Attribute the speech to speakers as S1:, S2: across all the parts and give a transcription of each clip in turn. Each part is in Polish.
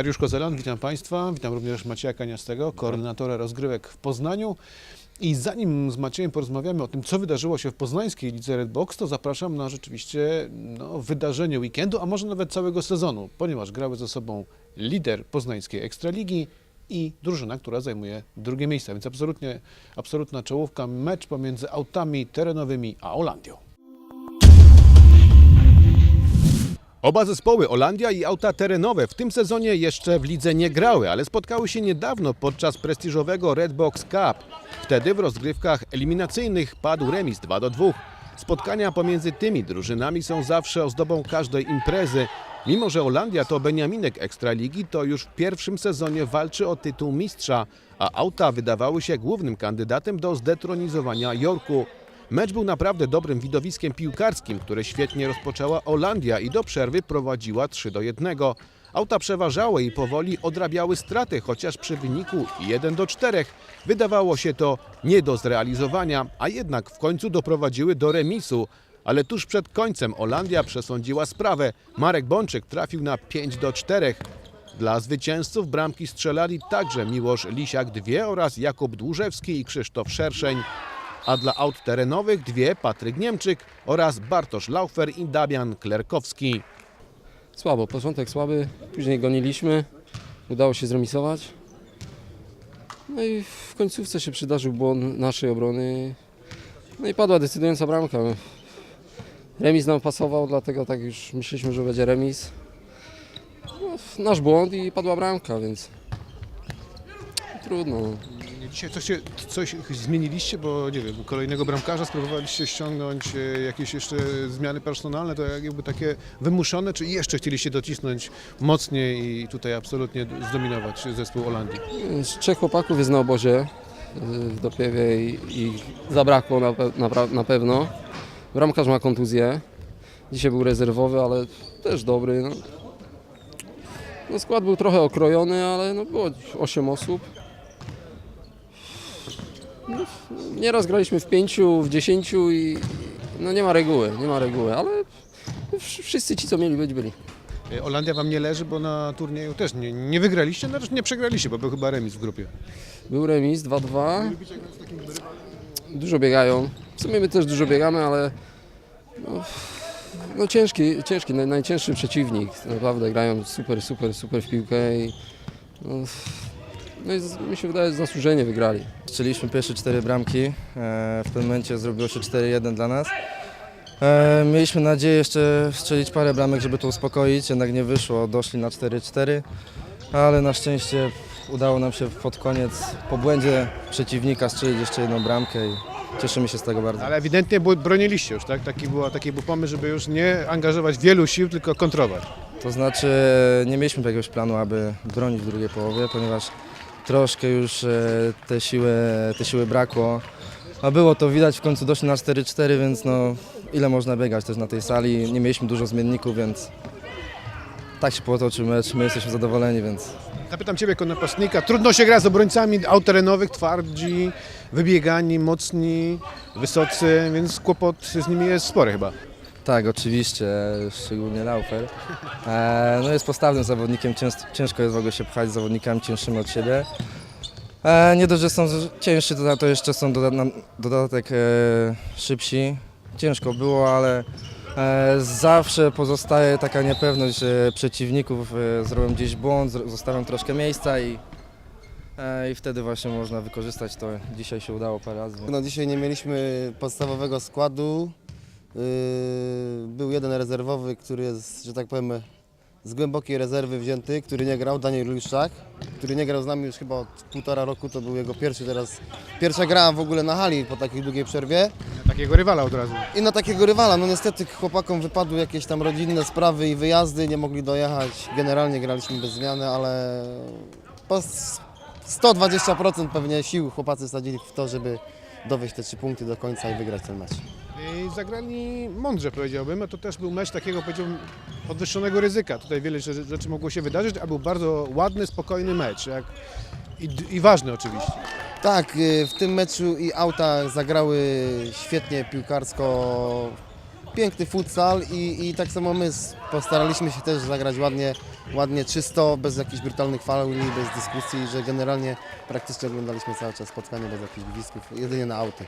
S1: Dariusz Kozelan, witam Państwa. Witam również Macieja Kaniastego, koordynatora rozgrywek w Poznaniu. I zanim z Maciejem porozmawiamy o tym, co wydarzyło się w poznańskiej lidze Redbox, to zapraszam na rzeczywiście no, wydarzenie weekendu, a może nawet całego sezonu, ponieważ grały ze sobą lider poznańskiej Ekstraligi i drużyna, która zajmuje drugie miejsce. Więc absolutnie, absolutna czołówka, mecz pomiędzy autami terenowymi a Olandią. Oba zespoły, Olandia i auta terenowe, w tym sezonie jeszcze w lidze nie grały, ale spotkały się niedawno podczas prestiżowego Redbox Cup. Wtedy w rozgrywkach eliminacyjnych padł remis 2 do 2. Spotkania pomiędzy tymi drużynami są zawsze ozdobą każdej imprezy. Mimo, że Olandia to Beniaminek Ekstraligi, to już w pierwszym sezonie walczy o tytuł mistrza, a auta wydawały się głównym kandydatem do zdetronizowania Jorku. Mecz był naprawdę dobrym widowiskiem piłkarskim, które świetnie rozpoczęła Olandia i do przerwy prowadziła 3 do 1. Auta przeważały i powoli odrabiały straty, chociaż przy wyniku 1 do 4 wydawało się to nie do zrealizowania, a jednak w końcu doprowadziły do remisu. Ale tuż przed końcem Olandia przesądziła sprawę. Marek Bączyk trafił na 5 do 4. Dla zwycięzców bramki strzelali także Miłosz Lisiak dwie oraz Jakub Dłużewski i Krzysztof Szerszeń a dla aut terenowych dwie Patryk Niemczyk oraz Bartosz Laufer i Damian Klerkowski.
S2: Słabo, początek słaby, później goniliśmy, udało się zremisować. No i w końcówce się przydarzył błąd naszej obrony. No i padła decydująca bramka. Remis nam pasował, dlatego tak już myśleliśmy, że będzie remis. No, nasz błąd i padła bramka, więc trudno. No.
S1: Dzisiaj coś, się, coś zmieniliście, bo nie wiem, kolejnego bramkarza spróbowaliście ściągnąć, e, jakieś jeszcze zmiany personalne, to jakby takie wymuszone, czy jeszcze chcieliście docisnąć mocniej i tutaj absolutnie zdominować zespół Holandii?
S2: Z trzech chłopaków jest na obozie y, w Dopiewie i, i zabrakło na, na, na pewno. Bramkarz ma kontuzję. Dzisiaj był rezerwowy, ale też dobry. No. No skład był trochę okrojony, ale no było 8 osób. Nieraz graliśmy w pięciu, w dziesięciu i no nie ma reguły, nie ma reguły, ale wsz- wszyscy ci, co mieli być, byli.
S1: E, Holandia wam nie leży, bo na turnieju też nie, nie wygraliście, no też nie przegraliście, bo był chyba remis w grupie.
S2: Był remis 2-2. Dużo biegają. W sumie my też dużo biegamy, ale no, no ciężki, ciężki naj, najcięższy przeciwnik. Naprawdę grają super, super, super w piłkę i no, no i z- mi się wydaje, że zasłużenie wygrali.
S3: Strzeliśmy pierwsze cztery bramki. E, W pewnym momencie zrobiło się 4-1 dla nas. E, Mieliśmy nadzieję jeszcze strzelić parę bramek, żeby to uspokoić, jednak nie wyszło. Doszli na 4-4, ale na szczęście udało nam się pod koniec po błędzie przeciwnika strzelić jeszcze jedną bramkę i cieszymy się z tego bardzo.
S1: Ale ewidentnie broniliście już, tak? Taki, była, taki był pomysł, żeby już nie angażować wielu sił, tylko kontrować.
S3: To znaczy nie mieliśmy jakiegoś planu, aby bronić w drugiej połowie, ponieważ troszkę już e, te siły, te siły brakło. A było to widać, w końcu doszli na 4-4, więc no ile można biegać też na tej sali. Nie mieliśmy dużo zmienników, więc tak się potoczył mecz. My jesteśmy zadowoleni, więc
S1: Zapytam Ciebie jako napastnika, trudno się gra z obrońcami aut terenowych, twardzi, wybiegani, mocni, wysocy, więc kłopot z nimi jest spory chyba.
S3: Tak, oczywiście, szczególnie Laufer. E, no jest postawnym zawodnikiem, cięż, ciężko jest w ogóle się pchać z zawodnikami cięższymi od siebie. E, nie dość, że są ciężsi, to, to jeszcze są doda na, dodatek e, szybsi. Ciężko było, ale e, zawsze pozostaje taka niepewność, że przeciwników e, zrobią gdzieś błąd, zostawią troszkę miejsca i, e, i wtedy właśnie można wykorzystać to. Dzisiaj się udało parę razy.
S4: No dzisiaj nie mieliśmy podstawowego składu. Yy, Był jeden rezerwowy, który jest, że tak powiem, z głębokiej rezerwy wzięty, który nie grał, Daniel Luszczak, który nie grał z nami już chyba od półtora roku, to był jego pierwszy teraz, pierwsza gra w ogóle na hali po takiej długiej przerwie.
S1: Takiego rywala od razu.
S4: I na takiego rywala, no niestety chłopakom wypadły jakieś tam rodzinne sprawy i wyjazdy, nie mogli dojechać. Generalnie graliśmy bez zmiany, ale po s- 120% pewnie sił chłopacy wsadzili w to, żeby dowieść te trzy punkty do końca i wygrać ten mecz.
S1: Zagrali mądrze powiedziałbym, to też był mecz takiego powiedziałbym podwyższonego ryzyka. Tutaj wiele rzeczy mogło się wydarzyć, a był bardzo ładny, spokojny mecz. Jak i, I ważny oczywiście.
S4: Tak, y, w tym meczu i auta zagrały świetnie piłkarsko. piękny futsal i, i tak samo my postaraliśmy się też zagrać ładnie, ładnie czysto, bez jakichś brutalnych fauli, bez dyskusji, że generalnie praktycznie oglądaliśmy cały czas spotkanie bez jakichś gwizdków, jedynie na auty.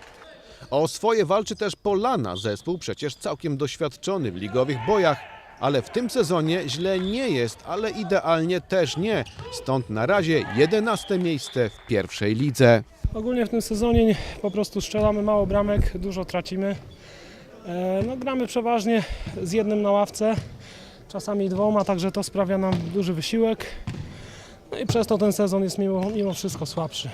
S1: O swoje walczy też Polana, zespół przecież całkiem doświadczony w ligowych bojach, ale w tym sezonie źle nie jest, ale idealnie też nie. Stąd na razie 11 miejsce w pierwszej lidze.
S5: Ogólnie w tym sezonie nie- po prostu strzelamy mało bramek, dużo tracimy. E, No, gramy przeważnie z jednym na ławce, czasami dwoma, także to sprawia nam duży wysiłek. No i przez to ten sezon jest mimo, mimo wszystko słabszy.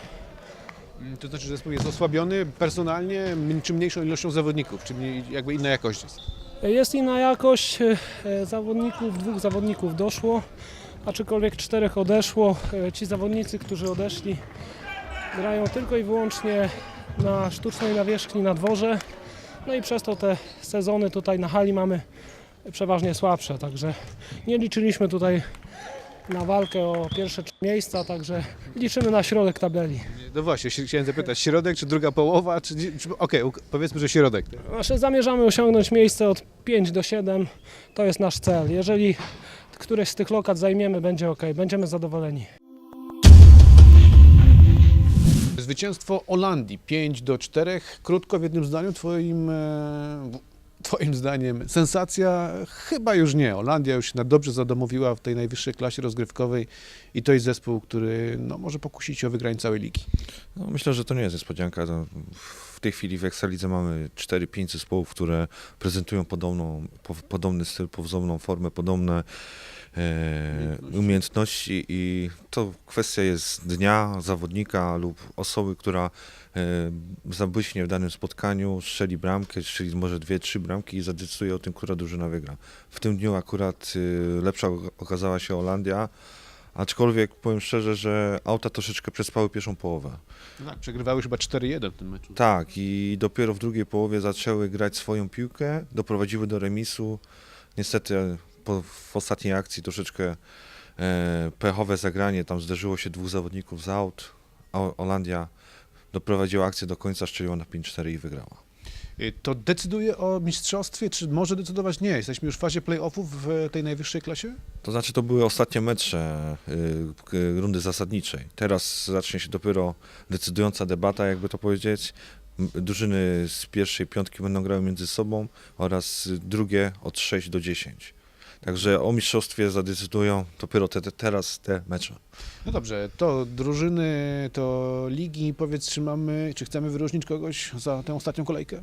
S1: To znaczy, że zespół jest osłabiony personalnie, czy mniejszą ilością zawodników, czy jakby inna jakość jest.
S5: Jest inna jakość e, zawodników, dwóch zawodników doszło, aczkolwiek czterech odeszło. E, Ci zawodnicy, którzy odeszli, grają tylko i wyłącznie na sztucznej nawierzchni na dworze. No i przez to te sezony tutaj na hali mamy przeważnie słabsze, także nie liczyliśmy tutaj na walkę o pierwsze trzy miejsca, także liczymy na środek tabeli.
S1: No właśnie, chciałem zapytać, środek czy druga połowa, czy... czy Okej, powiedzmy, że środek.
S5: Znaczy, zamierzamy osiągnąć miejsce od 5 do 7. To jest nasz cel. Jeżeli któreś z tych lokat zajmiemy, będzie ok, będziemy zadowoleni.
S1: Zwycięstwo Holandii 5 do 4. Krótko w jednym zdaniu, twoim, e, twoim zdaniem sensacja? Chyba już nie. Holandia już się dobrze zadomowiła w tej najwyższej klasie rozgrywkowej i to jest zespół, który no, może pokusić o wygranie całej ligi.
S6: No, myślę, że to nie jest niespodzianka. No, w tej chwili w Ekstralidze mamy 4-5 zespołów, które prezentują podobną, po, podobny styl, podobną formę, podobne umiejętności i to kwestia jest dnia, zawodnika lub osoby, która e, zabłyśnie w danym spotkaniu, strzeli bramkę, strzeli może dwie, trzy bramki i zadecyduje o tym, która drużyna wygra. W tym dniu akurat e, lepsza okazała się Holandia, aczkolwiek powiem szczerze, że auta troszeczkę przespały pierwszą połowę.
S1: No tak, przegrywały chyba 4-1 w tym meczu.
S6: Tak, i dopiero w drugiej połowie zaczęły grać swoją piłkę, doprowadziły do remisu. Niestety po, w ostatniej akcji troszeczkę e, pechowe zagranie, tam zderzyło się dwóch zawodników z aut, a Holandia doprowadziła akcję do końca, strzeliła na 5-4 i wygrała.
S1: Y, To decyduje o mistrzostwie, czy może decydować nie? Jesteśmy już w fazie playoffów w tej najwyższej klasie?
S6: To znaczy to były ostatnie mecze y, rundy zasadniczej. Teraz zacznie się dopiero decydująca debata, jakby to powiedzieć. Drużyny z pierwszej piątki będą grały między sobą oraz drugie od 6 do 10. Także o mistrzostwie zadecydują dopiero te, te, teraz te mecze.
S1: No dobrze, to drużyny, to ligi. Powiedz, czy mamy, czy chcemy wyróżnić kogoś za tę ostatnią kolejkę?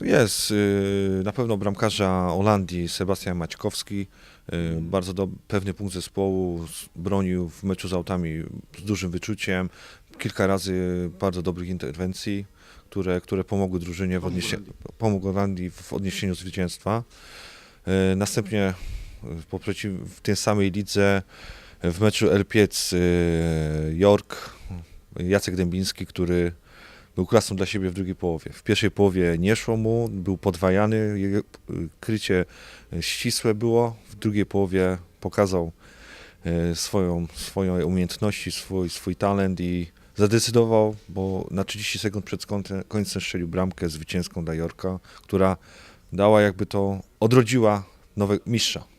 S6: Jest y, na pewno bramkarza Holandii Sebastian Maćkowski. Y, bardzo do, pewny punkt zespołu, bronił w meczu z autami z dużym wyczuciem. Kilka razy bardzo dobrych interwencji, które, które pomogły drużynie w odniesieniu, pomógł Holandii w odniesieniu zwycięstwa. Y, następnie po przeciw, w tej samej lidze w meczu Elpiec y, York Jacek Dębiński, który był klasą dla siebie w drugiej połowie. W pierwszej połowie nie szło mu, był podwajany, jego y, krycie ścisłe było. W drugiej połowie pokazał y, swoją, swoje umiejętności, swój, swój talent i zadecydował, bo na 30 sekund przed końcem strzelił bramkę zwycięską dla Jorka, która dała jakby to, odrodziła nowego mistrza.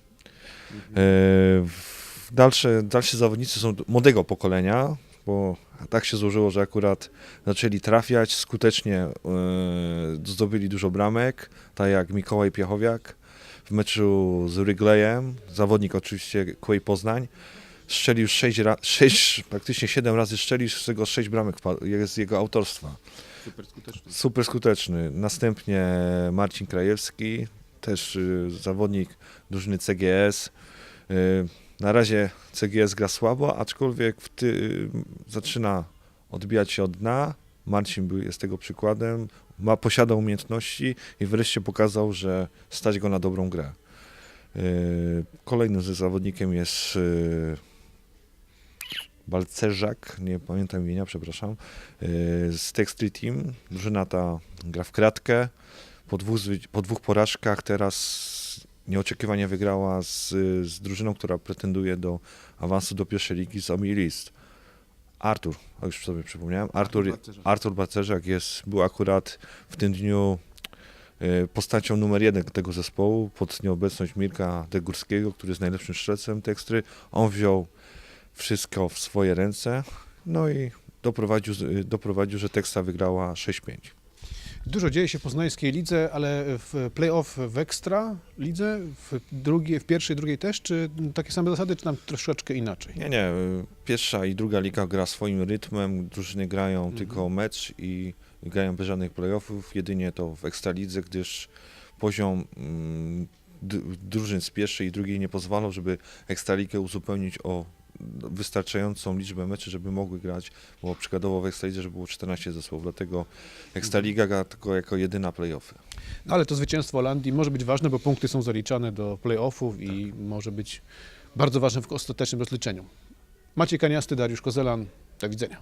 S6: E, Dalsze, dalsi zawodnicy są młodego pokolenia, bo tak się złożyło, że akurat zaczęli trafiać, skutecznie e, zdobyli dużo bramek, tak jak Mikołaj Piechowiak w meczu z Wrigleyem, zawodnik oczywiście Kłej Poznań, strzelił 6, ra- 6 praktycznie 7 razy strzelił, z tego 6 bramek jest jego autorstwa.
S1: Super skuteczny.
S6: Super skuteczny. Następnie Marcin Krajewski, też y, zawodnik drużyny CGS. Y, na razie CGS gra słabo, aczkolwiek ty, y, zaczyna odbijać się od dna. Marcin był, jest tego przykładem. Ma, posiada umiejętności i wreszcie pokazał, że stać go na dobrą grę. Kolejnym ze zawodnikiem jest Balcerzak, nie pamiętam imienia, przepraszam, z Textry Team. Drużyna ta gra w kratkę. Po dwóch, po dwóch porażkach teraz nieoczekiwanie wygrała z, z drużyną, która pretenduje do awansu do pierwszej ligi z Omi List. Artur, o już sobie przypomniałem, Artur. Artur Bacerzak jest, był akurat w tym dniu e, postacią numer jeden tego zespołu pod nieobecność Mirka Degórskiego, który jest najlepszym strzelcem tekstry. On wziął wszystko w swoje ręce, no i doprowadził, doprowadził że teksta wygrała 6-5.
S1: Dużo dzieje się w poznańskiej lidze, ale w play-off w ekstra lidze, w, drugiej, w pierwszej, drugiej też, czy takie same zasady, czy tam troszeczkę inaczej?
S6: Nie, nie. Pierwsza i druga liga gra swoim rytmem. Drużyny grają
S1: Mhm.
S6: tylko mecz i grają bez żadnych playoffów. Jedynie to w Ekstralidze, gdyż poziom mm, drużyn z pierwszej i drugiej nie pozwalał, żeby Ekstraligę uzupełnić o wystarczającą liczbę meczy, żeby mogły grać, bo przykładowo w Ekstralidze, że było 14 zespołów, dlatego Ekstraliga gra tylko jako jedyna playoffy.
S1: No, ale to zwycięstwo Holandii może być ważne, bo punkty są zaliczane do play-offów i może być bardzo ważne w ostatecznym rozliczeniu. Maciej Kaniasty, Dariusz Kozelan. Do widzenia.